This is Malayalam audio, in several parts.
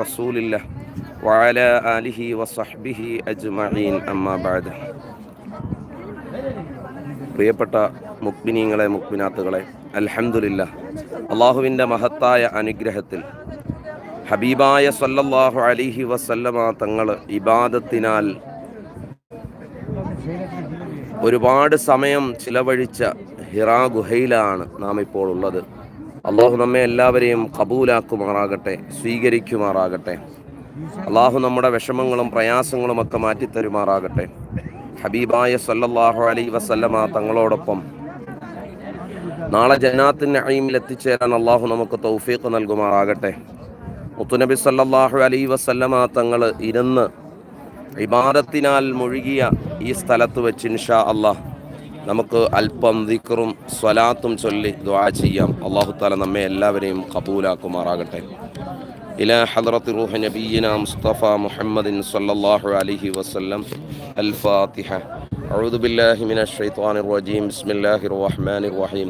റസൂലില്ല വാല അലിഹി വസഹ്ബിഹി അജ്മഈൻ. അമ്മാബാദ് പ്രിയപ്പെട്ട മുക്മിനീങ്ങളെ മുക്മിനാത്തുകളെ അൽഹമുല്ല അള്ളാഹുവിന്റെ മഹത്തായ അനുഗ്രഹത്തിൽ ഹബീബായ സല്ലല്ലാഹു അലിഹി വസല്ലമ തങ്ങൾ ഇബാദത്തിനാൽ ഒരുപാട് സമയം ചിലവഴിച്ച ഹിറാ ഗുഹയിലാണ് നാം ഇപ്പോൾ ഉള്ളത്. അള്ളാഹു നമ്മെ എല്ലാവരെയും കബൂലാക്കുമാറാകട്ടെ സ്വീകരിക്കുമാറാകട്ടെ. അള്ളാഹു നമ്മുടെ വിഷമങ്ങളും പ്രയാസങ്ങളും ഒക്കെ മാറ്റിത്തരുമാറാകട്ടെ. ഹബീബായ സല്ലല്ലാഹു അലൈ വസല്ലമ തങ്ങളോടൊപ്പം നാളെ ജനാത്തിന് അയിമിൽ എത്തിച്ചേരാൻ അള്ളാഹു നമുക്ക് തൗഫീഖ് നൽകുമാറാകട്ടെ. മുത്തുനബി സല്ലല്ലാഹു അലൈ വസല്ലമ തങ്ങൾ ഇരുന്ന് ഇബാദത്തിനാൽ മുഴുകിയ ഈ സ്ഥലത്ത് വെച്ച് ഇൻഷാ അള്ളാഹ് നമുക്ക് അല്പം ദിക്റും സ്വലാത്തും ചൊല്ലി ദ്വാ ചെയ്യാം അള്ളാഹു താല നമ്മെ എല്ലാവരെയും കബൂലാക്കുമാറാകട്ടെ إلى حضرة روح نبينا مصطفى محمد صلى الله عليه وسلم الفاتحة أعوذ بالله من الشيطان الرجيم بسم الله الرحمن الرحيم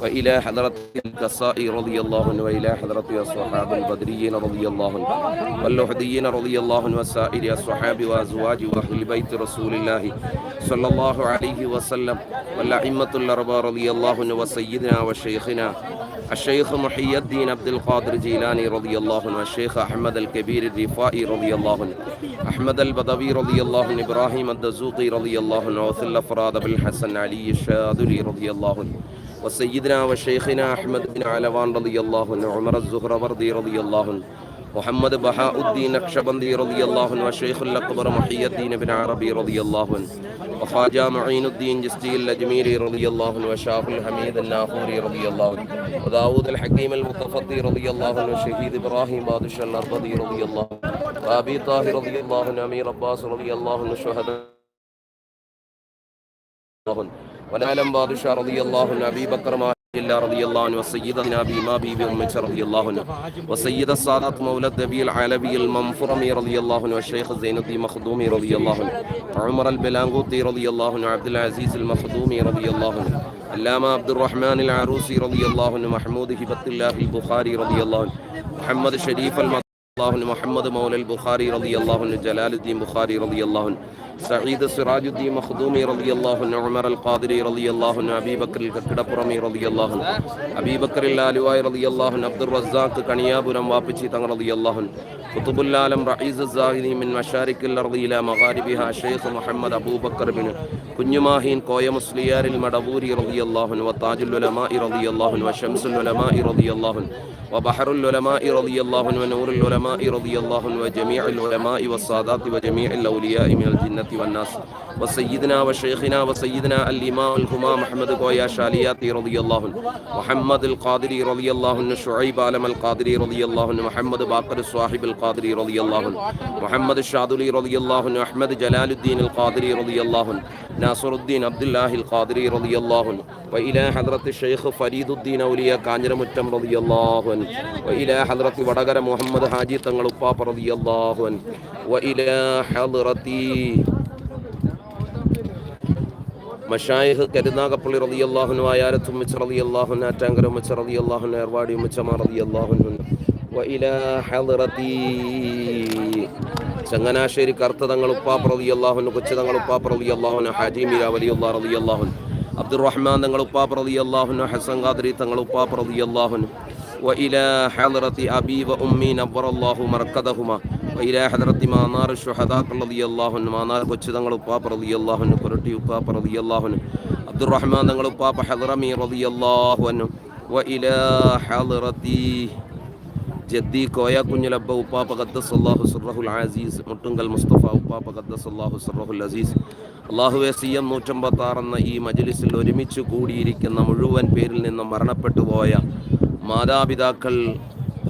وإلى حضرة الكسائي رضي الله عنه وإلى حضرة الصحاب البدريين رضي الله عنه واللحديين رضي الله عنه وسائر الصحاب وأزواج وأهل بيت رسول الله صلى الله عليه وسلم والأئمة الأربعة رضي الله عنه وسيدنا وشيخنا الشيخ محي الدين عبد القادر جيلاني رضي الله عنه الشيخ أحمد الكبير الرفائي رضي الله عنه أحمد البدوي رضي الله عنه إبراهيم الدزوقي رضي الله عنه وثل الأفراد بالحسن علي الشاذلي رضي الله عنه. وسيدنا وشيخنا أحمد بن علوان رضي الله عنه عمر الزهروردي رضي الله عنه محمد بهاء الدين نقشبندي رضي الله عنه والشيخ الأكبر محي الدين بن عربي رضي الله عنه وخواجة معين الدين جستي الأجميري رضي الله عنه وشاف الحميد النافوري رضي الله عنه وداود الحكيم المتفضي رضي الله عنه وشهيد إبراهيم بادشاه الأربضي رضي الله عنه وأبي طاهر رضي الله عنه أمير عباس رضي الله عنه شهداء ونعلم بادشاه رضي الله عنه أبي بكر ما الله رضي الله عنه وسيدنا أبي ما بيبي أمك رضي الله عنه وسيد السادات مولى النبي العالبي المنفرمي رضي الله عنه والشيخ زين الدين مخدومي رضي الله عنه عمر البلانغوطي رضي الله عنه عبد العزيز المخدومي رضي الله عنه علامة عبد الرحمن العروسي رضي الله عنه محمود هبة الله البخاري رضي الله عنه محمد شريف المطلوب അള്ളാഹുൻ മുഹമ്മദ് മൗലൽ ബുഖാരി റലി അള്ളാഹുൻ ജലാലുദ്ദീൻ ബുഖാരി റലി അള്ളാഹുൻ സഈദ് സിറാജുദ്ദീൻ മഖ്ദൂമി റലി അള്ളാഹുൻ ഉമർ അൽ ഖാദിരി റലി അള്ളാഹുൻ അബീബക്കറിൽ കക്കിടപ്പുറമി റലി അള്ളാഹുൻ അബീബക്കറിൽ ആലുവായ് റലി അള്ളാഹുൻ അബ്ദുർ റസാഖ് കണിയാപുരം വാപ്പിച്ചി തങ്ങൾ റലി അള്ളാഹുൻ കുത്തുബുല്ലാലം റഈസ് സാഹിദി മിൻ മഷാരിക്കിൽ അർദിയില മഗാരിബിഹ ഷെയ്ഖ് മുഹമ്മദ് അബൂബക്കർ ബിൻ കുഞ്ഞുമാഹീൻ കോയ മുസ്ലിയാരിൽ മടവൂരി റലി അള്ളാഹുൻ വ താജുൽ ഉലമാ റലി അള്ളാഹുൻ വ ഷംസുൽ ഉലമാ റലി അള്ളാഹുൻ വ ബഹറുൽ ഉലമാ റലി അള്ളാഹുൻ വ നൂറുൽ ഉലമാ العلماء رضي الله وجميع العلماء والسادات وجميع الأولياء من الجنة والناس وسيدنا وشيخنا وسيدنا الإمام الهمام محمد قويا شالياتي رضي الله عنه محمد القادري رضي الله عنه شعيب عالم القادري رضي الله عنه محمد باقر صاحب القادري رضي الله عنه محمد الشاذلي رضي الله عنه أحمد جلال الدين القادري رضي الله عنه നാസറുദ്ദീൻ അബ്ദുല്ലാഹിൽ ഖാദരി റളിയല്ലാഹുൻ വൈല ഹദ്രത്ത് ഷെയ്ഖ് ഫരീദുദ്ദീൻ ഔലിയ കാഞ്ഞിരമുറ്റം റളിയല്ലാഹുൻ വൈല ഹദ്രത്ത് വടകര മുഹമ്മദ് ഹാജി തങ്ങൾ ഉപ്പാപ്പ റളിയല്ലാഹുൻ വൈല ഹദ്രത്തി മഷായിഹ് കരുനാഗപ്പള്ളി റളിയല്ലാഹുൻ വായാരത്തും മിച്ച റളിയല്ലാഹുൻ ആറ്റാങ്കര മിച്ച റളിയല്ലാഹുൻ ഏർവാടി മിച്ചമാ റളിയല്ലാഹുൻ വൈല ഹദ്രത്തി ചങ്ങനാശ്ശേരി കർത്തതങ്ങൾ ഉപ്പാപ്പ റളിയല്ലാഹുനു കൊച്ചുതങ്ങൾ ഉപ്പാപ്പ റളിയല്ലാഹുന ഹാജി മീര വലിയല്ലാഹ് റളിയല്ലാഹുനു അബ്ദുറഹ്മാൻ തങ്ങൾ ഉപ്പാപ്പ റളിയല്ലാഹുനു ഹസൻ ഖാദരി തങ്ങൾ ഉപ്പാപ്പ റളിയല്ലാഹുനു وإلى حضرة أبي وأمي نور الله مركزهما وإلى حضرة مانار الشهداء رضي الله عنه مانار കൊച്ചുതങ്ങൾ ഉപ്പാപ്പ رضي الله عنه കുരട്ടി ഉപ്പാപ്പ رضي الله عنه عبد الرحمن തങ്ങൾ ഉപ്പാപ്പ ഹദ്റമി رضي الله عنه وإلى حضرة ജദ്ദി കോയ കുഞ്ഞലബ്ബ ഉപ്പാപ്പ ഖദ്ദസ് അള്ളാഹു സുറഹുൽ അസീസ് മുട്ടുങ്കൽ മുസ്തഫ ഉപ്പാപ്പ ഖദ്ദസ് അള്ളാഹു സുറഹുൽ അസീസ്. അള്ളാഹുവെ സി എം നൂറ്റമ്പത്താറെന്ന ഈ മജലിസിൽ ഒരുമിച്ച് കൂടിയിരിക്കുന്ന മുഴുവൻ പേരിൽ നിന്നും മരണപ്പെട്ടു പോയ മാതാപിതാക്കൾ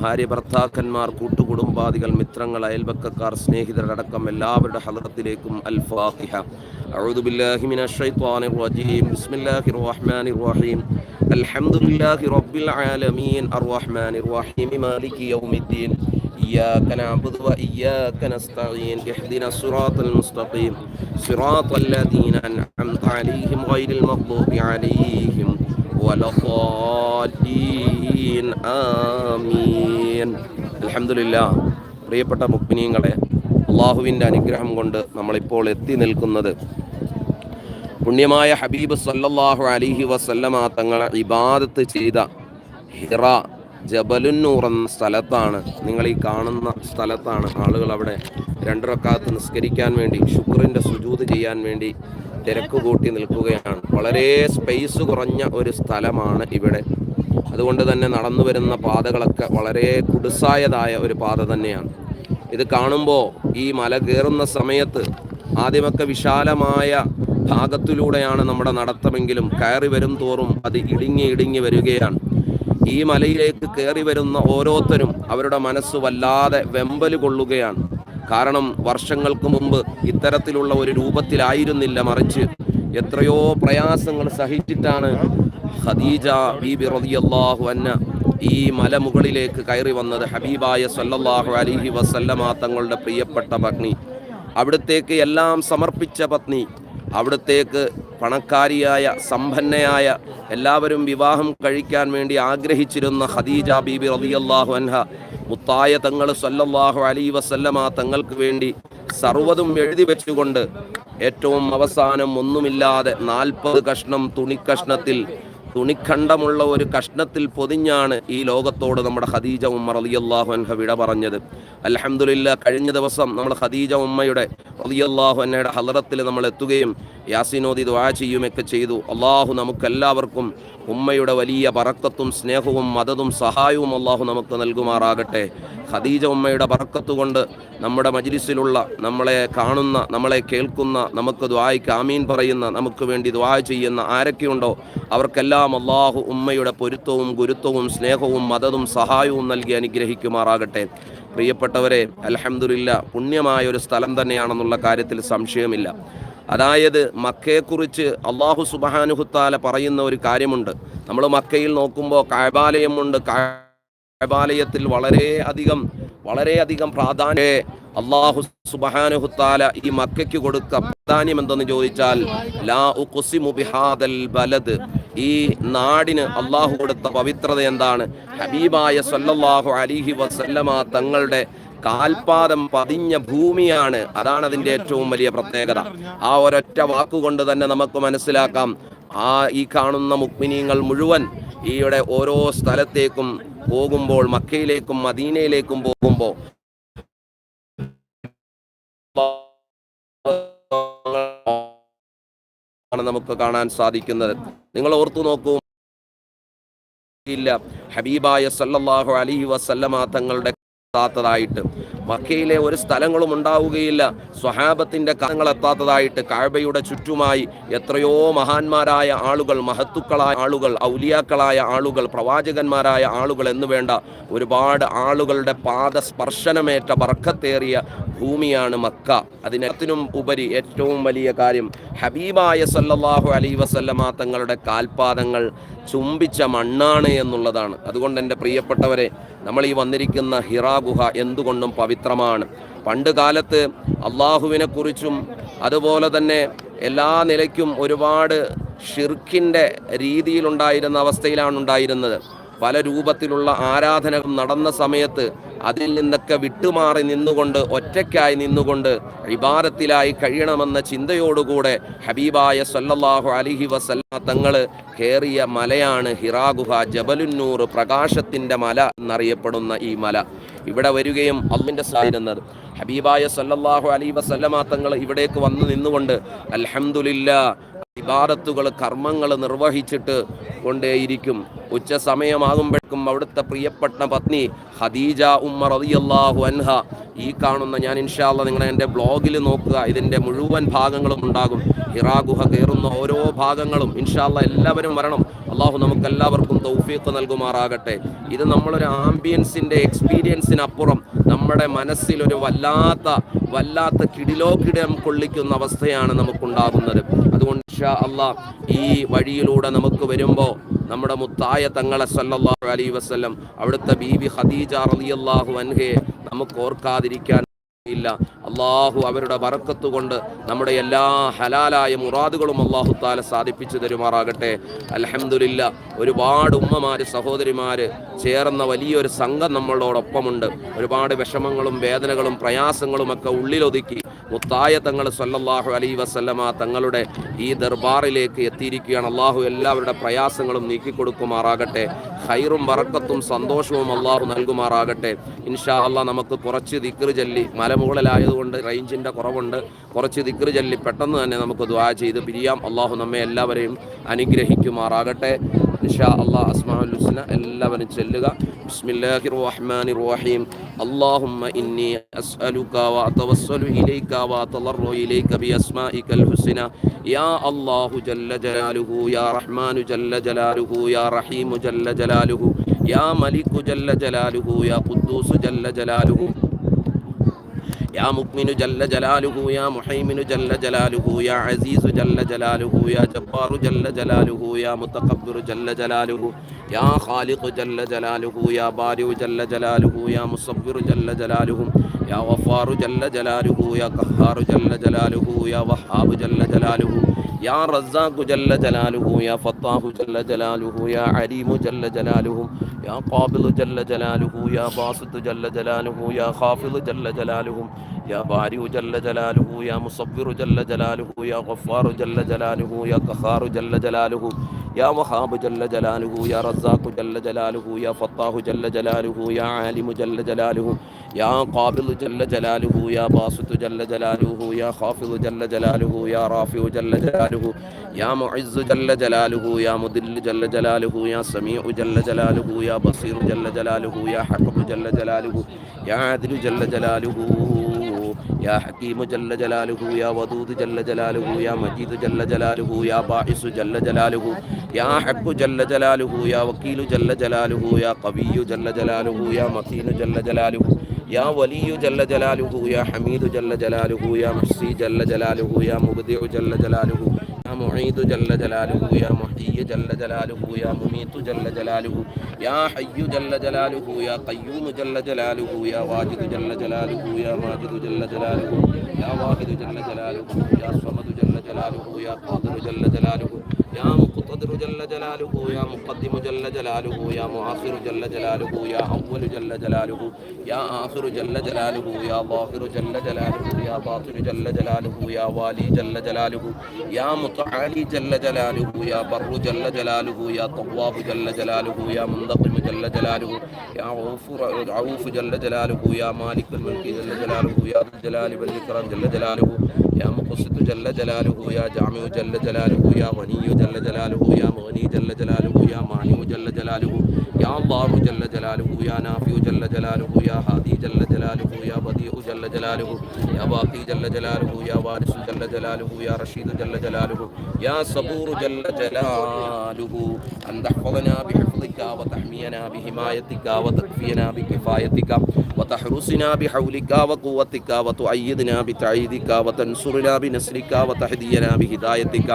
ഭാര്യ ഭർത്താക്കന്മാർ കൂട്ടുകുടുംബാദികൾ മിത്രങ്ങൾ അയൽവക്കക്കാർ സ്നേഹിതരടക്കം എല്ലാവരുടെ ഹലത്തിലേക്കും അൽ അഴുദുബില്ലാഹിമിൻ അഷൈത്വാനിർ റജീം. ബിസ്മില്ലാഹിർ റഹ്മാനിർ റഹീം. الحمد لله رب العالمين الرحمن الرحيم مالك يوم الدين إياك نعبد وإياك نستعين اهدنا الصراط المستقيم صراط الذين أنعمت عليهم غير المغضوب عليهم ولا الضالين آمين الحمد لله പ്രിയപ്പെട്ട മുക്മിനീങ്ങളെ അള്ളാഹുവിൻ്റെ അനുഗ്രഹം കൊണ്ട് നമ്മളിപ്പോൾ എത്തി നിൽക്കുന്നത് പുണ്യമായ ഹബീബ് സല്ലല്ലാഹു അലിഹി വസല്ലമ തങ്ങൾ ഇബാദത്ത് ചെയ്ത ഹിറ ജബലുന്നൂർ എന്ന സ്ഥലത്താണ്. നിങ്ങൾ ഈ കാണുന്ന സ്ഥലത്താണ് ആളുകൾ അവിടെ രണ്ടരക്കാലത്ത് നിസ്കരിക്കാൻ വേണ്ടി ഷുക്രിന്റെ സുജൂത് ചെയ്യാൻ വേണ്ടി തിരക്ക് കൂട്ടി നിൽക്കുകയാണ്. വളരെ സ്പേസ് കുറഞ്ഞ ഒരു സ്ഥലമാണ് ഇവിടെ. അതുകൊണ്ട് തന്നെ നടന്നു വരുന്ന പാതകളൊക്കെ വളരെ കുടുസായതായ ഒരു പാത തന്നെയാണ്. ഇത് കാണുമ്പോൾ ഈ മല കയറുന്ന സമയത്ത് ആദ്യമൊക്കെ വിശാലമായ ഭാഗത്തിലൂടെയാണ് നമ്മുടെ നടത്തമെങ്കിലും കയറി വരും തോറും അത് ഇടുങ്ങി ഇടുങ്ങി വരികയാണ്. ഈ മലയിലേക്ക് കയറി വരുന്ന ഓരോരുത്തരും അവരുടെ മനസ്സ് വല്ലാതെ വെമ്പൽ കൊള്ളുകയാണ്. കാരണം വർഷങ്ങൾക്ക് മുമ്പ് ഇത്തരത്തിലുള്ള ഒരു രൂപത്തിലായിരുന്നില്ല മറിച്ച് എത്രയോ പ്രയാസങ്ങൾ സഹിച്ചിട്ടാണ് ഖദീജ ബീബി റളിയല്ലാഹു അന്ന ഈ മലമുകളിലേക്ക് കയറി വന്നത്. ഹബീബായ സല്ലല്ലാഹു അലൈഹി വസല്ലമ തങ്ങളുടെ പ്രിയപ്പെട്ട പത്നി. അവിടുത്തേക്ക് എല്ലാം സമർപ്പിച്ച പത്നി. അവിടത്തേക്ക് പണക്കാരിയായ സമ്പന്നയായ എല്ലാവരും വിവാഹം കഴിക്കാൻ വേണ്ടി ആഗ്രഹിച്ചിരുന്ന ഖദീജ ബീബി റളിയല്ലാഹു അൻഹ മുത്തായ തങ്ങൾ സല്ലല്ലാഹു അലൈഹി വസല്ലമ തങ്ങൾക്ക് വേണ്ടി സർവതും എഴുതി വെച്ചുകൊണ്ട് ഏറ്റവും അവസാനം ഒന്നുമില്ലാതെ നാൽപ്പത് കഷ്ണം തുണിക്കഷ്ണത്തിൽ തുണിഖണ്ഡമുള്ള ഒരു കഷ്ണത്തിൽ പൊതിഞ്ഞാണ് ഈ ലോകത്തോട് നമ്മുടെ ഖദീജ ഉമ്മ റളിയല്ലാഹു അൻഹ വിട പറഞ്ഞത്. അലഹമുല്ല കഴിഞ്ഞ ദിവസം നമ്മൾ ഖദീജ ഉമ്മയുടെ റളിയല്ലാഹു അൻഹയുടെ ഹലറത്തിൽ നമ്മൾ എത്തുകയും യാസിനോദി ദ്വാ ചെയ്യുമൊക്കെ ചെയ്തു. അള്ളാഹു നമുക്കെല്ലാവർക്കും ഉമ്മയുടെ വലിയ പറക്കത്തും സ്നേഹവും മതതും സഹായവും അള്ളാഹു നമുക്ക് നൽകുമാറാകട്ടെ. ഖദീജ ഉമ്മയുടെ പറക്കത്തുകൊണ്ട് നമ്മുടെ മജ്ലിസിലുള്ള നമ്മളെ കാണുന്ന നമ്മളെ കേൾക്കുന്ന നമുക്ക് ദ്വായ്ക്ക് ആമീൻ പറയുന്ന നമുക്ക് വേണ്ടി ദ്വാ ചെയ്യുന്ന ആരൊക്കെയുണ്ടോ അവർക്കെല്ലാം അള്ളാഹു ഉമ്മയുടെ പൊരുത്തവും ഗുരുത്വവും സ്നേഹവും മതതും സഹായവും നൽകി അനുഗ്രഹിക്കുമാറാകട്ടെ. പ്രിയപ്പെട്ടവരെ അലഹമുല്ല പുണ്യമായ ഒരു സ്ഥലം തന്നെയാണെന്നുള്ള കാര്യത്തിൽ സംശയമില്ല. അതായത് മക്കയെക്കുറിച്ച് അള്ളാഹു സുബഹാനുഹുത്താല പറയുന്ന ഒരു കാര്യമുണ്ട്. നമ്മൾ മക്കയിൽ നോക്കുമ്പോൾ കായബാലയമുണ്ട് കായബാലയത്തിൽ വളരെ അധികം വളരെയധികം പ്രാധാന്യ അള്ളാഹു സുബഹാനുഹുത്താല ഈ മക്കയ്ക്ക് കൊടുത്ത പ്രാധാന്യം എന്തെന്ന് ചോദിച്ചാൽ ലാ ഉഖ്സിമു ബിഹാദൽ ബലദ്. ഈ നാടിന് അള്ളാഹു കൊടുത്ത പവിത്രത എന്താണ്? ഹബീബായ സല്ലല്ലാഹു അലിഹി വസല്ലമ തങ്ങളുടെ കാൽപാദം പതിഞ്ഞ ഭൂമിയാണ്. അതാണ് അതിന്റെ ഏറ്റവും വലിയ പ്രത്യേകത. ആ ഒരൊറ്റ വാക്കുകൊണ്ട് തന്നെ നമുക്ക് മനസ്സിലാക്കാം. ആ ഈ കാണുന്ന മുക്മിനീങ്ങൾ മുഴുവൻ ഈയുടെ ഓരോ സ്ഥലത്തേക്കും പോകുമ്പോൾ മക്കയിലേക്കും മദീനയിലേക്കും പോകുമ്പോൾ ആണ് നമുക്ക് കാണാൻ സാധിക്കുന്നത്. നിങ്ങൾ ഓർത്തു നോക്കൂ. ഇല്ല. ഹബീബായ സല്ലാഹു അലി വസല്ലമ തങ്ങളുടെ എത്താത്തതായിട്ട് മക്കയിലെ ഒരു സ്ഥലങ്ങളും ഉണ്ടാവുകയില്ല. സ്വഹാബത്തിന്റെ കഥങ്ങൾ എത്താത്തതായിട്ട് കാഴ്ബയുടെ ചുറ്റുമായി എത്രയോ മഹാന്മാരായ ആളുകൾ മഹത്തുക്കളായ ആളുകൾ ഔലിയാക്കളായ ആളുകൾ പ്രവാചകന്മാരായ ആളുകൾ എന്ന് വേണ്ട ഒരുപാട് ആളുകളുടെ പാദസ്പർശനമേറ്റ ബർക്കത്തേറിയ ഭൂമിയാണ് മക്ക. അതിനത്തിനും ഉപരി ഏറ്റവും വലിയ കാര്യം ഹബീബായ സല്ലാഹു അലൈ വസല്ലമ തങ്ങളുടെ കാൽപാദങ്ങൾ ചുംബിച്ച മണ്ണാണ് എന്നുള്ളതാണ്. അതുകൊണ്ട് എന്റെ പ്രിയപ്പെട്ടവരെ നമ്മൾ ഈ വന്നിരിക്കുന്ന ഹിറാ ഗുഹ എന്തുകൊണ്ടും പവിത്രമാണ്. പണ്ട് കാലത്ത് അള്ളാഹുവിനെ കുറിച്ചും അതുപോലെ തന്നെ എല്ലാ നിലയ്ക്കും ഒരുപാട് ഷിർക്കിന്റെ രീതിയിലുണ്ടായിരുന്ന അവസ്ഥയിലാണ് ഉണ്ടായിരുന്നത്. പല രൂപത്തിലുള്ള ആരാധനകൾ നടന്ന സമയത്ത് അതിൽ നിന്നൊക്കെ വിട്ടുമാറി നിന്നുകൊണ്ട് ഒറ്റയ്ക്കായി നിന്നുകൊണ്ട് ഇബാരത്തിലായി കഴിയണമെന്ന ചിന്തയോടുകൂടെ ഹബീബായ സല്ലല്ലാഹു അലിഹി വസല്ല തങ്ങൾ കയറിയ മലയാണ് ഹിറാഗുഹ ജബലുന്നൂർ പ്രകാശത്തിന്റെ മല എന്നറിയപ്പെടുന്ന ഈ മല. ഇവിടെ വരികയും അള്ളിന്റെ സായിരുന്നത് ഹബീബായ സല്ലല്ലാഹു അലൈഹി വസല്ലമ തങ്ങൾ ഇവിടേക്ക് വന്ന് നിന്നുകൊണ്ട് അൽഹംദുലില്ലാ ഇബാദത്തുകൾ കർമ്മങ്ങൾ നിർവഹിച്ചിട്ട് കൊണ്ടേയിരിക്കും. ഉച്ച സമയമാകുമ്പോഴേക്കും അവിടുത്തെ പ്രിയപ്പെട്ട പത്നി ഖദീജ ഉമ്മർ റളിയല്ലാഹു അൻഹ. ഈ കാണുന്ന ഞാൻ ഇൻഷാല്ല നിങ്ങൾ എന്റെ ബ്ലോഗിൽ നോക്കുക. ഇതിന്റെ മുഴുവൻ ഭാഗങ്ങളും ഉണ്ടാകും. ഹിറാ ഗുഹ കയറുന്ന ഓരോ ഭാഗങ്ങളും ഇൻഷാല്ല എല്ലാവരും വരണം. അള്ളാഹു നമുക്ക് എല്ലാവർക്കും തൗഫീഖ് നൽകുമാറാകട്ടെ. ഇത് നമ്മളൊരു ആംബിയൻസിന്റെ എക്സ്പീരിയൻസിനപ്പുറം നമ്മുടെ മനസ്സിൽ ഒരു വല്ലാത്ത വല്ലാത്ത കിടിലോ കിടം കൊള്ളിക്കുന്ന അവസ്ഥയാണ് നമുക്കുണ്ടാകുന്നത്. അതുകൊണ്ട് അള്ളാഹ് ഈ വഴിയിലൂടെ നമുക്ക് വരുമ്പോൾ നമ്മുടെ മുത്തായ തങ്ങളെ സല്ലല്ലാഹു അലൈ വസ്ലം അവിടുത്തെ ബീബി ഖദീജ റളിയല്ലാഹു അൻഹയെ നമുക്ക് ഓർക്കാതിരിക്കാൻ ഇല്ല. അള്ളാഹു അവരുടെ വറക്കത്ത് കൊണ്ട് നമ്മുടെ എല്ലാ ഹലാലായ മുറാദുകളും അള്ളാഹു താല സാധിപ്പിച്ചു തരുമാറാകട്ടെ. അലഹമുല്ല ഒരുപാട് ഉമ്മമാര് സഹോദരിമാര് ചേർന്ന വലിയൊരു സംഘം നമ്മളോടൊപ്പമുണ്ട്. ഒരുപാട് വിഷമങ്ങളും വേദനകളും പ്രയാസങ്ങളും ഒക്കെ ഉള്ളിലൊതുക്കി മുത്തായ തങ്ങൾ സല്ലല്ലാഹു അലൈ വസല്ലമ തങ്ങളുടെ ഈ ദർബാറിലേക്ക് എത്തിയിരിക്കുകയാണ്. അള്ളാഹു എല്ലാവരുടെ പ്രയാസങ്ങളും നീക്കിക്കൊടുക്കുമാറാകട്ടെ. ഹൈറും വറക്കത്തും സന്തോഷവും അള്ളാഹു നൽകുമാറാകട്ടെ. ഇൻഷാ അള്ളാഹ് നമുക്ക് കുറച്ച് ദിക്റ് ചൊല്ലി മലമുകളിലായതുകൊണ്ട് റേഞ്ചിന്റെ കുറവുണ്ട്. കുറച്ച് ദിക്റ് ചൊല്ലി പെട്ടെന്ന് തന്നെ നമുക്ക് ദ്വാ ചെയ്ത് പിരിയാം. അള്ളാഹു നമ്മെ എല്ലാവരെയും അനുഗ്രഹിക്കുമാറാകട്ടെ. ഇൻഷാ അള്ളാഹ് അസ്മാഉൽ ഹുസ്ന എല്ലാവരും ചെല്ലുക. ബിസ്മില്ലാഹിർ റഹ്മാനിർ റഹീം അല്ലാഹുമ്മ ഇന്നി അസ്അലുക വഅതവസ്സലു ഇലൈക വഅതളറു ഇലൈക ബിഅസ്മാഇകൽ ഹുസ്ന. യാ അല്ലാഹു ജല്ല ജലാലുഹു യാ റഹ്മാനു ജല്ല ജലാലുഹു യാ റഹീമു ജല്ല ജലാലുഹു യാ മലികു ജല്ല ജലാലുഹു യാ ഖുദ്ദൂസു ജല്ല ജലാലുഹു. യാ മുക്മിനു ജല്ല ജലാലുഹു യാ മുഹൈമിനു ജല്ല ജലാലുഹു യാ അസീസു ജല്ല ജലാലുഹു യാ ജബ്ബാറു ജല്ല ജലാലുഹു യാ മുത്തഖബ്ബിറു ജല്ല ജലാലുഹു യാ ഖാലിഖു ജല്ല ജലാലുഹു യാ ബാരിഉ ജല്ല ജലാലുഹു യാ മുസവ്വിറു ജല്ല ജലാലുഹു يا غفار جل جلاله يا قهار جل جلاله يا وهاب جل جلاله يا رزاق جل جلاله يا فتاح جل جلاله يا عليم جل جلاله يا قابل جل جلاله يا باسط جل جلاله يا خافض جل جلاله يا بارئ جل جلاله يا مصبر جل جلاله يا غفار جل جلاله يا قهار جل جلاله يا وهاب جل جلاله يا رزاق جل جلاله يا فتاح جل جلاله يا عالم جل جلاله يا قابل جل جلاله يا باسط جل جلاله يا خافض جل جلاله يا رافع جل جلاله يا معز جل جلاله يا مذل جل جلاله يا سميع جل جلاله يا بصير جل جلاله يا حكم جل جلاله يا عادل جل جلاله يا حكيم جل جلاله يا ودود جل جلاله يا مجيد جل جلاله يا باعث جل جلاله يا حق جل جلاله يا وكيل جل جلاله يا قوي جل جلاله يا متين جل جلاله يا ولي جل جلاله يا حميد جل جلاله يا محصي جل جلاله يا مبدع جل جلاله يا معيد جل جلاله يا محيي جل جلاله يا مميت جل جلاله يا حي جل جلاله يا قيوم جل جلاله يا واجد جل جلاله يا ماجد جل جلاله يا واحد جل جلاله يا صمد جل جلاله يا قادر جل جلاله يا مقتدر جل جلاله يا مقدم جل جلاله يا مؤخر جل جلاله يا أول جل جلاله يا آخر جل جلاله يا ظاهر جل جلاله يا باطن جل جلاله يا والي جل جلاله يا متعالي جل جلاله يا بر جل جلاله يا طواب جل جلاله يا منتقم جل جلاله يا غفور عوف جل جلاله يا مالك الملك جل جلاله يا ذا الجلال والإكرام جل جلاله يا مقسط جل جلاله يا جامع جل جلاله يا غني جل جلاله يا مغني جل جلاله يا مانع جل جلاله يا الله جل جلاله يا نافع جل جلاله يا هادي جل جلاله يا بديع جل جلاله يا باقي جل جلاله يا وارث جل جلاله يا رشيد جل جلاله يا صبور جل جلاله أن تحفظنا بحفظك وتحمينا بحمايتك وتكفينا بكفايتك وتحرسنا بحولك وقوتك وتؤيدنا بتعيدك وتنصرنا بنصرك وتهدينا بهدايتك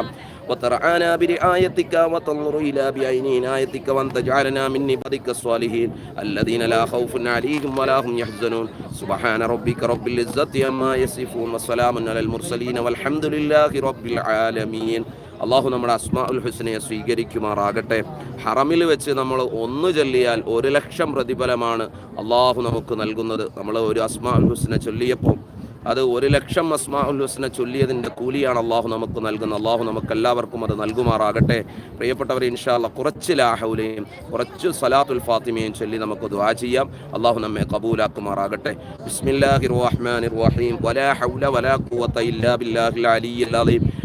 وترعانا برعايتك وتنظر إلى بعين عنايتك وأن تجعلنا من عبادك الصالحين الذين لا خوف عليهم ولا هم يحزنون سبحان ربك رب العزة عما يصفون وسلام على المرسلين والحمد لله رب العالمين അള്ളാഹു നമ്മുടെ അസ്മാ ഉൽ ഹുസ്നയെ സ്വീകരിക്കുമാറാകട്ടെ ഹറമിൽ വെച്ച് നമ്മൾ ഒന്ന് ചൊല്ലിയാൽ ഒരു ലക്ഷം പ്രതിഫലമാണ് അള്ളാഹു നമുക്ക് നൽകുന്നത് നമ്മൾ ഒരു അസ്മാ ഉൽ ഹുസ്ന ചൊല്ലിയപ്പോൾ അത് ഒരു ലക്ഷം അസ്മാഹുൽഹുസ്നെ ഹുസ്ന ചൊല്ലിയതിന്റെ കൂലിയാണ് അള്ളാഹു നമുക്ക് നൽകുന്നത്. അള്ളാഹു നമുക്ക് എല്ലാവർക്കും അത് നൽകുമാറാകട്ടെ. പ്രിയപ്പെട്ടവർ ഇൻഷാല്ല കുറച്ച് ലാഹൗലയും കുറച്ച് സലാത്തുൽ ഫാത്തിമയും ചൊല്ലി നമുക്ക് ദുആ ചെയ്യാം. അള്ളാഹു നമ്മെ കബൂലാക്കുമാറാകട്ടെ. ബിസ്മില്ലാഹിർ റഹ്മാനിർ റഹീം. വലാ ഹൗല വലാ ഖുവത ഇല്ലാ ബില്ലാഹിൽ അലിയിൽ അലീം.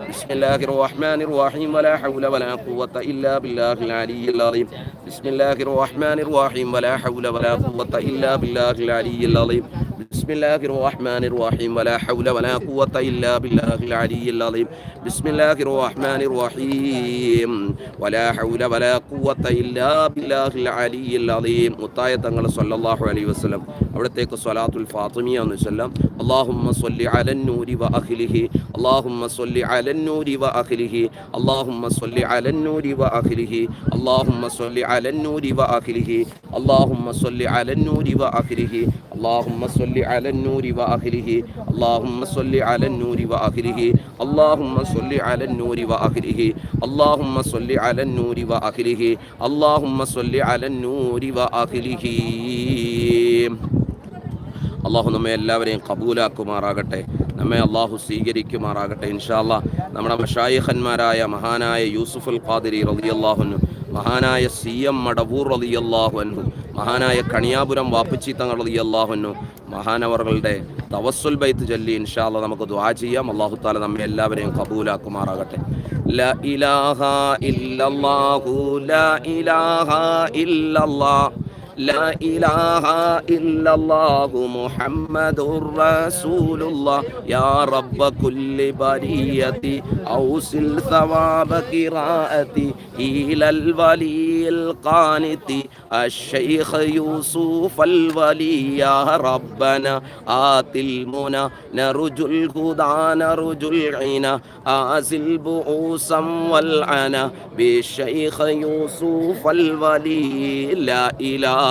بسم الله الرحمن الرحيم ولا حول ولا قوة إلا بالله العلي العظيم بسم الله الرحمن الرحيم ولا حول ولا قوة إلا بالله العلي العظيم بسم بسم الله الرحمن الرحيم ولا حول ولا قوة إلا بالله العلي العظيم بسم الله الرحمن الرحيم ولا حول ولا قوة إلا بالله العلي العظيم മുത്തായ തങ്ങൾ സല്ലല്ലാഹു അലൈഹി വസല്ലം അവിടത്തേക്ക് സ്വലാത്തുൽ ഫാത്തിമിയ എന്ന് ചൊല്ലാം اللهم صل على النور وأهله اللهم صل على النور وأهله اللهم صل على النور وأهله اللهم صل على النور وأهله اللهم صل على النور وأهله اللهم صل على النور وأهله اللهم صل على النور وأهله اللهم صل على النور وأهله اللهم صل على النور وأهله اللهم صل على النور وأهله അള്ളാഹു നമ്മെ എല്ലാവരെയും കബൂലാക്കുമാറാകട്ടെ നമ്മെ അള്ളാഹു സ്വീകരിക്കുമാറാകട്ടെ ഇൻഷാല്ല നമ്മുടെ മഷായിഖന്മാരായ മഹാനായ യൂസുഫുൽ ഖാദിരി റളിയല്ലാഹുനു മഹാനായ സി എം മടവൂർ റളിയല്ലാഹുഅൻഹു മഹാനായ കണിയാപുരം വാപ്പച്ചി തങ്ങൾ റളിയല്ലാഹുനു മഹാനവറുകളുടെ തവസ്സുൽ ബൈത്ത് ചൊല്ലി ഇൻഷാല്ല നമുക്ക് ദുആ ചെയ്യാം അള്ളാഹു താല നമ്മെ എല്ലാവരെയും കബൂലാക്കുമാറാകട്ടെ لا إله إلا الله لا إله إلا الله لا إله إلا الله محمد رسول الله يا رب كل برية أوصل ثواب قراءتي إلى الولي القانت. الشيخ يوسف الولي يا ربنا آت المنى. نرجو الهدى نرجو العنا آزل بؤوسا والعنا بالشيخ يوسف الولي لا إله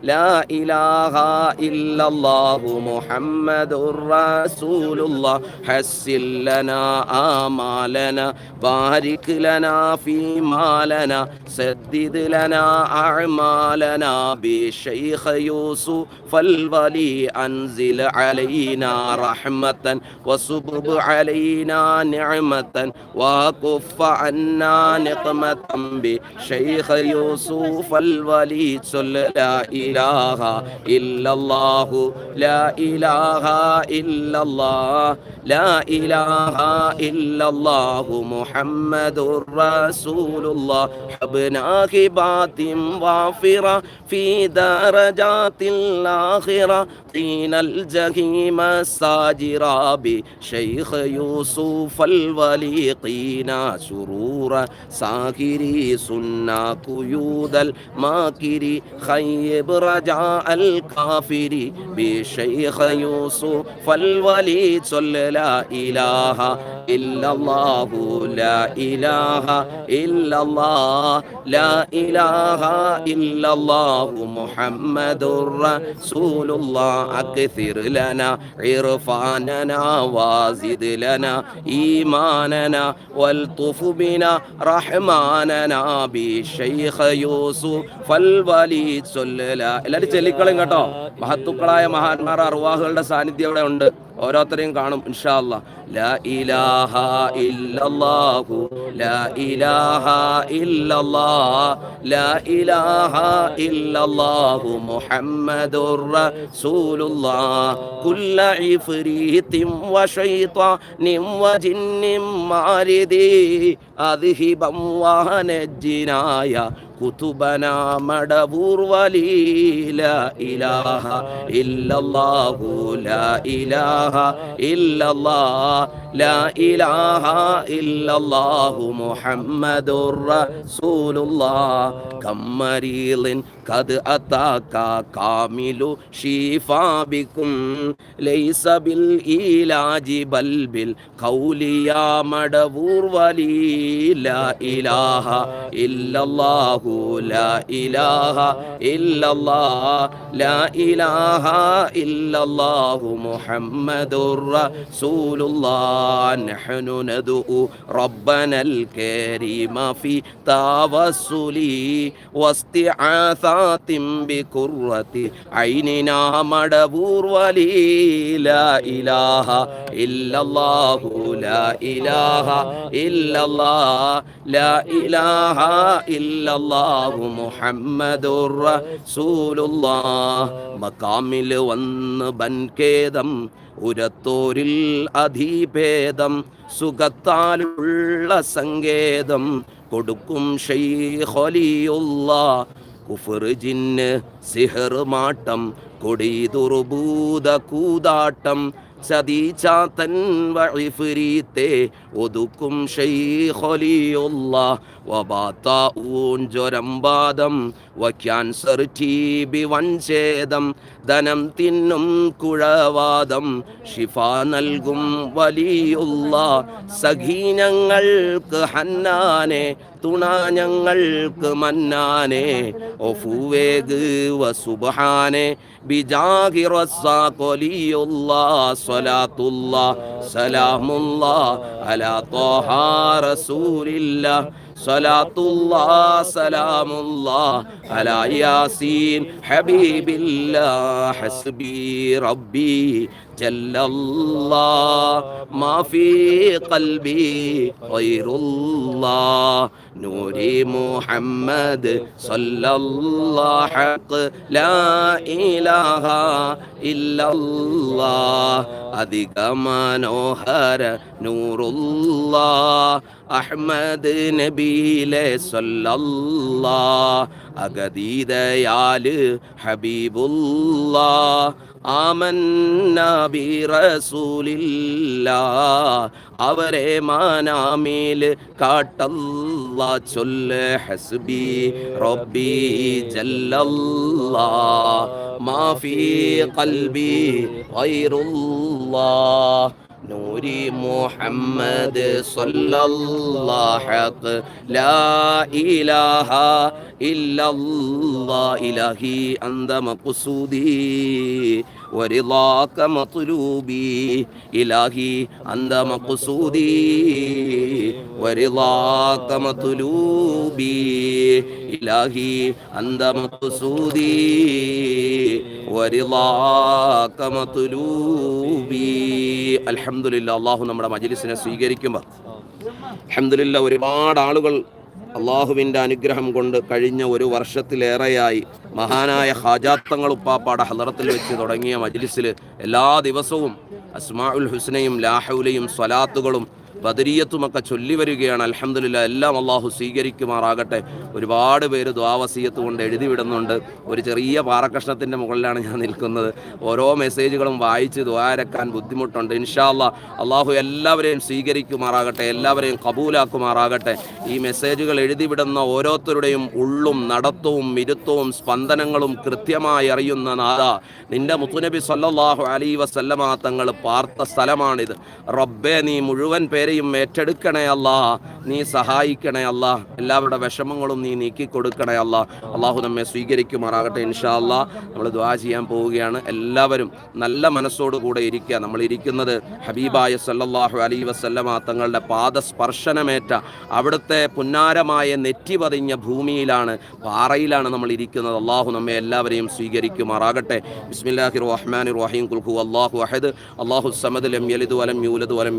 ലാ ഇലാഹ ഇല്ലല്ലാഹു മുഹമ്മദുർ റസൂലുള്ളാ ഹസ്സില്ലന ആമാലന ബാരിക് ലന ഫീ മാലന സദ്ദിദ് ലന അഅമാലന ബി ശൈഖ് യൂസുഫ് അൽ വലി അൻസിൽ അലൈനാ റഹ്മതൻ വസുബ്ബ് അലൈനാ നിഅമതൻ വഖുഫ് അന്നാ നിഖ്മതൻ ബി ശൈഖ് യൂസുഫ് അൽ വലി ചൊല്ല إله إلا الله لا إله إلا الله لا إله إلا الله محمد رسول الله. حبنا هبات وافرة في درجات الآخرة. طين الجحيم الساجرة بشيخ يوسف الولي قينا سرور ساكري سنا قيود الماكري خيب رجاء الكافر بشيخ يوسف الولي صلى لا إله إلا الله لا إله إلا الله لا إله إلا الله محمد رسول الله. أكثر لنا عرفاننا وازد لنا إيماننا والطف بنا رحماننا بشيخ يوسف فالولي صلى لا എല്ലാവരും ചെല്ലിക്കളും കേട്ടോ മഹത്തുക്കളായ മഹാന്മാർ അറുവാഹുകളുടെ സാന്നിധ്യം ഇവിടെ ഉണ്ട് ഓരോരുത്തരെയും കാണും ഇൻഷാ അല്ലാ ലാ ഇലാഹ ഇല്ലല്ലാഹു ലാ ഇലാഹ ഇല്ലല്ലാഹ് ലാ ഇലാഹ ഇല്ലല്ലാഹു മുഹമ്മദുർ റസൂലുള്ളാഹ്. കുല്ല ഇഫ്രീത്തിൻ വശൈത്താനിൻ വജിന്നിം മാരിദി അദ്ഹിബം വഹനജ്ജിനായ കുതുബന മടവൂർ വലി ലാ ഇലാഹ ഇല്ലല്ലാഹു ലാ ഇലാഹ ഇല്ലല്ലാഹ് ലാ ഇലാഹ ഇല്ലല്ലാഹു മുഹമ്മദുർ റസൂലുള്ളാ. കമ്മരീലിൻ കത് അതാക കാമിലു ഷീഫാബിക്കും ലൈസ ബിൽ ഈലാജി ബൽ ബിൽ ഖൗലിയ മടവൂർ വലി ലാ ഇലാഹ ഇല്ലല്ലാഹു ലാ ഇലാഹ ഇല്ലല്ലാഹ ലാ ഇലാഹ ഇല്ലല്ലാഹു മുഹമ്മദുർ റസൂലുള്ളാഹ് നഹ്നു നദു റബ്ബനൽ കരീമ ഫി തവസ്സുലി വസ്തിആഥ ബിഖുർറത്തി ഇലാഹ ഇല്ലല്ലാഹു ലാ ഇലാഹ ഇല്ലല്ലാ ലാ ഇലാഹ വന്ന് ബൻകേദം ഉരത്തോരിൽ അധീഭേദം സുഖത്താലുള്ള സങ്കേതം കൊടുക്കും ഷെയ്ഹൊലിയുള്ള കുഫർ ജിന്ന് സിഹർ മാട്ടം കൊടി ദുർഭൂത കൂതാട്ടം ചതീചാത്തൻ വഴിഫിരീത്തെ ഒതുക്കും ഷെയ്ഹൊലിയുള്ള വബാത്താഊൻ ജ്വരംബാദം വ ക്യാൻസർ ടി ബി വഞ്ചേദം ധനം തിന്നും കുഴവാദം ഷിഫ നൽകും വലിയുള്ള. സഖീനങ്ങൾക്ക് ഹന്നാനെ തുണ ഞങ്ങൾക്ക് മന്നാനെ. ഒഫുവേഗ് വസുബഹാനെ ബിജാഹി റസ്സാഖൊലിയുള്ള സ്വലാത്തുള്ള സലാമുള്ള അലാ ത്വാഹ റസൂലില്ല. صلاة الله سلام الله على ياسين حبيب الله حسبي ربي جل الله ما في قلبي غير الله نور محمد صلى الله حق لا إله إلا الله أذق منوهر نور الله അഹ്മദ് നബീലെ സല്ലല്ലാ അഗതീതയാല് ഹബീബുള്ള ആമന്ന ബി റസൂലില്ല അവരെ മാനാമീൽ കാട്ടല്ല ചൊല്ല് ഹസ്ബി റബ്ബി ജല്ലല്ലാ മാഫി ഖൽബി ഗൈറുല്ലാഹ് نوري നൂരി മുഹമ്മദ് സല്ലല്ലാഹത്ത് ലാ ഇലാഹ ഇല്ലല്ലാ ഇലഹി അന്ത മഖ്സൂദി. ورضاك مطلوبي إلهي أنت مقصودي ورضاك مطلوبي إلهي أنت مقصودي ورضاك مطلوبي الحمد لله അള്ളാഹു നമ്മുടെ മജ്ലിസിനെ സ്വീകരിക്കുമ്പോൾ അൽഹംദുലില്ല ഒരുപാട് ആളുകൾ അള്ളാഹുവിന്റെ അനുഗ്രഹം കൊണ്ട് കഴിഞ്ഞ ഒരു വർഷത്തിലേറെയായി മഹാനായ ഹാജാത്തങ്ങൾ ഉപ്പാപ്പാടെ ഹലറത്തിൽ വെച്ച് തുടങ്ങിയ മജ്ലിസിൽ എല്ലാ ദിവസവും അസ്മാഉൽ ഹുസ്നയും ലാഹൗലയും സ്വലാത്തുകളും ബദരീയത്തുമൊക്കെ ചൊല്ലി വരികയാണ്. അലഹമില്ല എല്ലാം അള്ളാഹു സ്വീകരിക്കുമാറാകട്ടെ. ഒരുപാട് പേര് ദ്വാവസീയത്ത് കൊണ്ട് എഴുതി വിടുന്നുണ്ട്. ഒരു ചെറിയ പാറക്കഷ്ണത്തിന്റെ മുകളിലാണ് ഞാൻ നിൽക്കുന്നത്. ഓരോ മെസ്സേജുകളും വായിച്ച് ദ്വാരക്കാൻ ബുദ്ധിമുട്ടുണ്ട്. ഇൻഷാല്ല അള്ളാഹു എല്ലാവരെയും സ്വീകരിക്കുമാറാകട്ടെ എല്ലാവരെയും കബൂലാക്കുമാറാകട്ടെ. ഈ മെസ്സേജുകൾ എഴുതി വിടുന്ന ഓരോരുത്തരുടെയും ഉള്ളും നടത്തവും മിരുത്തവും സ്പന്ദനങ്ങളും കൃത്യമായി അറിയുന്ന നാഥ. നിന്റെ മുത്തുനബി സല്ലാഹു അലൈ വസല്ലമ തങ്ങൾ പാർത്ത സ്ഥലമാണിത്. റബ്ബെ നീ മുഴുവൻ പേരെയും ഏറ്റെടുക്കണേ അല്ല. നീ സഹായിക്കണേ അല്ല. എല്ലാവരുടെ വിഷമങ്ങളും നീ നീക്കി കൊടുക്കണേ അല്ല. അള്ളാഹു നമ്മെ സ്വീകരിക്കുമാറാകട്ടെ ഇൻഷാ അല്ല. നമ്മൾ ദ്വാ ചെയ്യാൻ പോവുകയാണ്. എല്ലാവരും നല്ല മനസ്സോടുകൂടെ ഇരിക്കുക. നമ്മൾ ഇരിക്കുന്നത് ഹബീബായ സല്ലാഹു അലൈ വസല്ലമ തങ്ങളുടെ പാദസ്പർശനമേറ്റ അവിടുത്തെ പുന്നാരമായ നെറ്റി പതിഞ്ഞ ഭൂമിയിലാണ് പാറയിലാണ് നമ്മൾ ഇരിക്കുന്നത്. അള്ളാഹു നമ്മെ എല്ലാവരെയും സ്വീകരിക്കുമാറാകട്ടെ. ബിസ്മില്ലാഹി റഹ്മാൻ റഹീം. കുൽഹു അള്ളാഹു അഹദ്. അള്ളാഹു സമദ് ലം യലിദ് വലം യൂലദ് വലം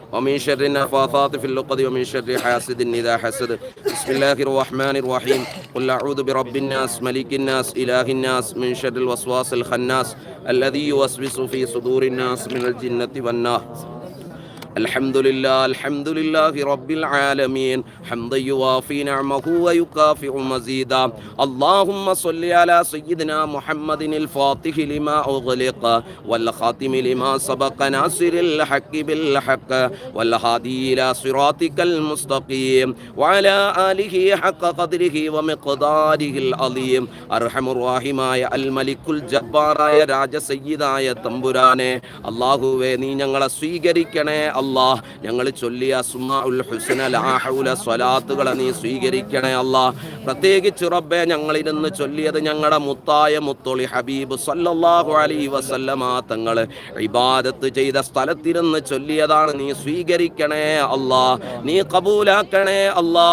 النفاثات في اللقد ومن شر حاسد إذا حسد. بسم الله الرحمن الرحيم. قل أعوذ برب الناس ملك الناس إله الناس من شر الوسواس الخناس الذي يوسوس في صدور الناس من الجنة والناس الحمد لله الحمد لله رب العالمين حمدا يوافي نعمه ويكافئ مزيدا اللهم صل على سيدنا محمد الفاتح لما أغلق والخاتم لما سبق ناصر الحق بالحق والهادي إلى صراطك المستقيم وعلى آله حق قدره ومقداره العظيم أرحم الراحമായ അൽ മലിക്കുൽ ജബ്ബാറായ രാജസയ്യിദായ തമ്പുരാനെ അള്ളാഹുവെ നീ ഞങ്ങളെ സ്വീകരിക്കണേ അല്ലാഹ് ഞങ്ങൾ ചൊല്ലിയ സുമാ ഉൽ ഹുസ്ന ലാഹുല സ്വലാത്തുകളെ നീ സ്വീകരിക്കണേ അല്ലാഹ് പ്രത്യേകിച്ച് റബ്ബെ ഞങ്ങളിരുന്ന് ചൊല്ലിയത് ഞങ്ങളുടെ മുത്തായ മുത്തൊളി ഹബീബ് സല്ലല്ലാഹു അലൈഹി വസല്ലമ തങ്ങൾ ഇബാദത്ത് ചെയ്ത സ്ഥലത്തിരുന്ന് ചൊല്ലിയതാണ് നീ സ്വീകരിക്കണേ അല്ലാ. നീ കബൂലാക്കണേ അല്ലാ.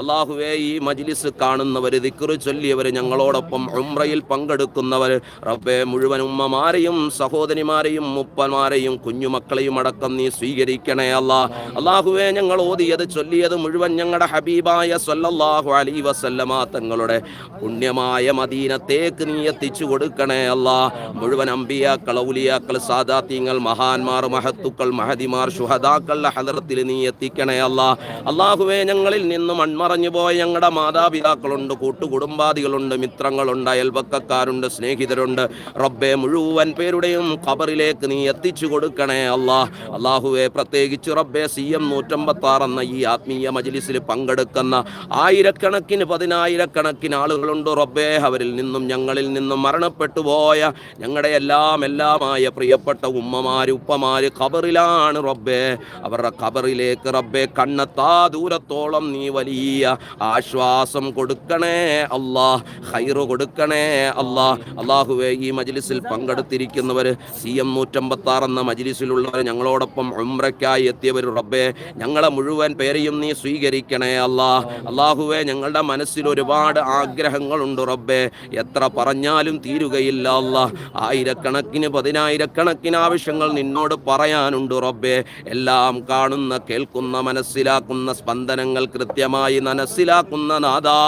അള്ളാഹുവേ ഈ മജ്ലിസ് കാണുന്നവർ ദിക്റ് ചൊല്ലിയവർ ഞങ്ങളോടൊപ്പം ഉംറയിൽ പങ്കെടുക്കുന്നവർ റബ്ബെ മുഴുവൻ ഉമ്മമാരെയും സഹോദരിമാരെയും മുപ്പന്മാരെയും കുഞ്ഞുമക്കളെയും അടക്കം നീ സ്വീകരിക്കും സ്വീകരിക്കണേ അല്ലാ. അള്ളാഹുവെ ഞങ്ങൾ ഓതിയത് ചൊല്ലിയത് മുഴുവൻ ഞങ്ങളുടെ ഹബീബായ സല്ലല്ലാഹു അലൈ വസല്ലമ തങ്ങളുടെ പുണ്യമായ മദീനത്തേക്ക് നീ എത്തിച്ചു കൊടുക്കണേ അല്ലാ. മുഴുവൻ അമ്പിയാക്കൾ ഔലിയാക്കൾ സാദാത്യങ്ങൾ മഹാന്മാർ മഹത്തുക്കൾ മഹതിമാർ ശുഹദാക്കളുടെ ഹദർത്തിൽ നീ എത്തിക്കണേ അല്ലാ. അള്ളാഹുവെ ഞങ്ങളിൽ നിന്നും മൺമറഞ്ഞു പോയ ഞങ്ങളുടെ മാതാപിതാക്കളുണ്ട് കൂട്ടുകുടുംബാദികളുണ്ട് മിത്രങ്ങളുണ്ട് അയൽപക്കക്കാരുണ്ട് സ്നേഹിതരുണ്ട്. റബ്ബെ മുഴുവൻ പേരുടെയും ഖബറിലേക്ക് നീ എത്തിച്ചു കൊടുക്കണേ അല്ലാ. അള്ളാഹുവെ പ്രത്യേകിച്ച് റബ്ബെ സി എം നൂറ്റമ്പത്തി ആറ് എന്ന ഈ ആത്മീയ മജ്ലിസിൽ പങ്കെടുക്കുന്ന ആയിരക്കണക്കിന് പതിനായിരക്കണക്കിന് ആളുകളുണ്ട് റബ്ബെ. അവരിൽ നിന്നും ഞങ്ങളിൽ നിന്നും മരണപ്പെട്ടു പോയ ഞങ്ങളുടെ എല്ലാം എല്ലാമായ പ്രിയപ്പെട്ട ഉമ്മമാര് ഉപ്പമാര് ഖബറിലാണ് റബ്ബെ. അവരുടെ ഖബറിലേക്ക് റബ്ബെ കണ്ണെത്താ ദൂരത്തോളം നീ വലിയ ആശ്വാസം കൊടുക്കണേ അള്ളാഹ് ഹൈറ് കൊടുക്കണേ അള്ളാഹ് അള്ളാഹുവെ ഈ മജ്ലിസിൽ പങ്കെടുത്തിരിക്കുന്നവർ സി എം നൂറ്റമ്പത്താറ് എന്ന മജ്ലിസിലുള്ളവർ ഞങ്ങളോടൊപ്പം ഉംറയ്ക്കായി എത്തിയവർ റബ്ബെ ഞങ്ങളെ മുഴുവൻ പേരെയും നീ സ്വീകരിക്കണേ അല്ലാ. അള്ളാഹുവെ ഞങ്ങളുടെ മനസ്സിൽ ഒരുപാട് ആഗ്രഹങ്ങളുണ്ട് റബ്ബെ. എത്ര പറഞ്ഞാലും തീരുകയില്ല അല്ലാ. ആയിരക്കണക്കിന് പതിനായിരക്കണക്കിന് ആവശ്യങ്ങൾ നിന്നോട് പറയാനുണ്ട് റബ്ബെ. എല്ലാം കാണുന്ന കേൾക്കുന്ന മനസ്സിലാക്കുന്ന സ്പന്ദനങ്ങൾ കൃത്യമായി മനസ്സിലാക്കുന്ന നാദാ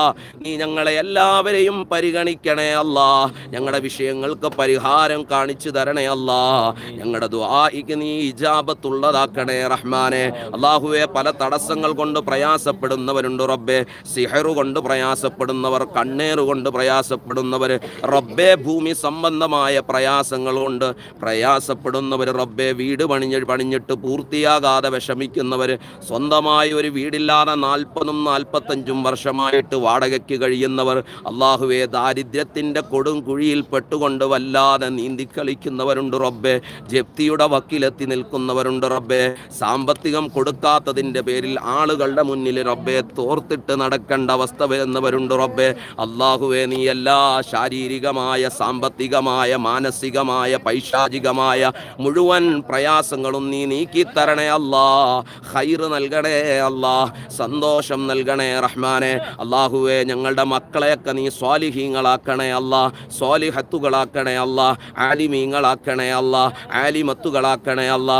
നീ ഞങ്ങളെ എല്ലാവരെയും പരിഗണിക്കണേ അല്ലാ. ഞങ്ങളുടെ വിഷയങ്ങൾക്ക് പരിഹാരം കാണിച്ചു തരണേ അല്ലാ. ഞങ്ങളുടെ ദുആയിക്ക് നീ ഇജാബത്തുള്ളതാക്കണേ റഹ്മാനെ. അള്ളാഹുവെ പല തടസ്സങ്ങൾ കൊണ്ട് പ്രയാസപ്പെടുന്നവരുണ്ട് റബ്ബെ. സിഹറു കൊണ്ട് പ്രയാസപ്പെടുന്നവർ കണ്ണേറ് കൊണ്ട് പ്രയാസപ്പെടുന്നവർ റബ്ബെ ഭൂമി സംബന്ധമായ പ്രയാസങ്ങൾ കൊണ്ട് പ്രയാസപ്പെടുന്നവർ റബ്ബെ. വീട് പണിഞ്ഞ് പണിഞ്ഞിട്ട് പൂർത്തിയാകാതെ വിഷമിക്കുന്നവർ സ്വന്തമായി ഒരു വീടില്ലാതെ നാൽപ്പതും നാൽപ്പത്തഞ്ചും വർഷമായിട്ട് വാടകയ്ക്ക് കഴിയുന്നവർ അള്ളാഹുവെ ദാരിദ്ര്യത്തിന്റെ കൊടും കുഴിയിൽ പെട്ടുകൊണ്ട് വല്ലാതെ നീന്തിക്കളിക്കുന്നവരുണ്ട് റബ്ബെ. ജപ്തിയുടെ വക്കിലെത്തി നിൽക്കുന്നവരുണ്ട് റബ്ബെ. സാമ്പത്തികം കൊടുക്കാത്തതിന്റെ പേരിൽ ആളുകളുടെ മുന്നിൽ റബ്ബെ തോർത്തിട്ട് നടക്കേണ്ട അവസ്ഥ വരുന്നവരുണ്ട് റബ്ബെ. അള്ളാഹുവെ നീ എല്ലാ ശാരീരികമായ സാമ്പത്തികമായ മാനസികമായ പൈശാചികമായ മുഴുവൻ പ്രയാസങ്ങളും നീ നീക്കി തരണേ അല്ലാ. ഹൈറ് നൽകണേ അല്ലാ. സന്തോഷം നൽകണേ റഹ്മാനെ. അള്ളാഹുവെ ഞങ്ങളുടെ മക്കളെയൊക്കെ നീ സ്വാലിഹീങ്ങളാക്കണേ അല്ലാ. സ്വാലിഹത്തുകളാക്കണേ അല്ലാ. ആലിമീങ്ങളാക്കണേ അല്ലാ. ആലിമത്തുകളാക്കണേ അല്ലാ.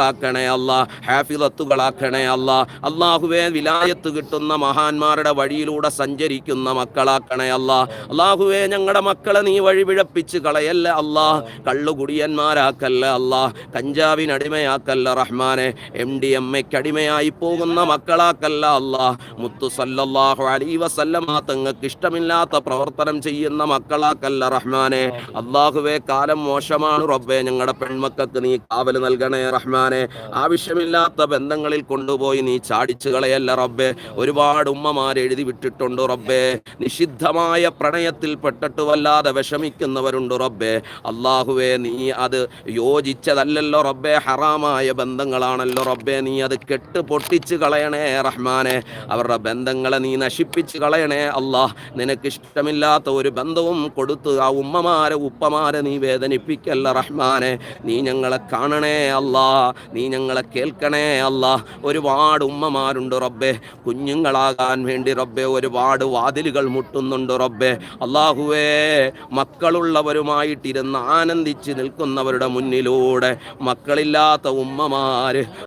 ഹാഫിലീങ്ങളാക്കണേ അല്ല ഹാഫിലത്തുകളാക്കണേ അല്ല. അള്ളാഹുവെ വിലായത്ത് കിട്ടുന്ന മഹാന്മാരുടെ വഴിയിലൂടെ സഞ്ചരിക്കുന്ന മക്കളാക്കണേ അല്ല. അള്ളാഹുവെ ഞങ്ങളുടെ മക്കളെ നീ വഴി പിഴപ്പിച്ച് കളയല്ല അല്ലാ. കള്ളുകുടിയന്മാരാക്കല്ല അല്ലാ. കഞ്ചാവിനടിമയാക്കല്ല റഹ്മാനെ. എം ഡി എം എക്ക് അടിമയായി പോകുന്ന മക്കളാക്കല്ല അല്ലാ. മുത്തു സല്ലല്ലാഹു അലൈ വസല്ലമ തങ്ങൾക്ക് ഇഷ്ടമില്ലാത്ത പ്രവർത്തനം ചെയ്യുന്ന മക്കളാക്കല്ല റഹ്മാനെ. അള്ളാഹുവെ കാലം മോശമാണ് റബ്ബെ. ഞങ്ങളുടെ പെൺമക്കൾക്ക് നീ കാവൽ നൽകണേ റഹ്മാനെ ആവശ്യമില്ലാത്ത ബന്ധങ്ങളിൽ കൊണ്ടുപോയി നീ ചാടിച്ചു കളയല്ല റബ്ബെ. ഒരുപാട് ഉമ്മമാർ എഴുതി വിട്ടിട്ടുണ്ട് റബ്ബെ. നിഷിദ്ധമായ പ്രണയത്തിൽ പെട്ടിട്ട് വല്ലാതെ വിഷമിക്കുന്നവരുണ്ട് റബ്ബെ. അള്ളാഹുവെ നീ അത് യോജിച്ചതല്ലല്ലോ റബ്ബെ. ഹറാമായ ബന്ധങ്ങളാണല്ലോ റബ്ബെ. നീ അത് കെട്ട് പൊട്ടിച്ച് കളയണേ റഹ്മാനെ. അവരുടെ ബന്ധങ്ങളെ നീ നശിപ്പിച്ച് കളയണേ അള്ളാഹ് നിനക്ക് ഇഷ്ടമില്ലാത്ത ഒരു ബന്ധവും കൊടുത്ത് ആ ഉമ്മമാരെ ഉപ്പമാരെ നീ വേദനിപ്പിക്കല്ല റഹ്മാനെ. നീ ഞങ്ങളെ കാണണേ അല്ലാ നീ ഞങ്ങളെ കേൾക്കണേ അല്ല. ഒരുപാട് ഉമ്മമാരുണ്ട് റബ്ബെ. കുഞ്ഞുങ്ങളാകാൻ വേണ്ടി റബ്ബെ ഒരുപാട് വാതിലുകൾ മുട്ടുന്നുണ്ട് റബ്ബെ. അള്ളാഹുവേ മക്കളുള്ളവരുമായിട്ടിരുന്ന് ആനന്ദിച്ച് നിൽക്കുന്നവരുടെ മുന്നിലൂടെ മക്കളില്ലാത്ത ഉമ്മമാര്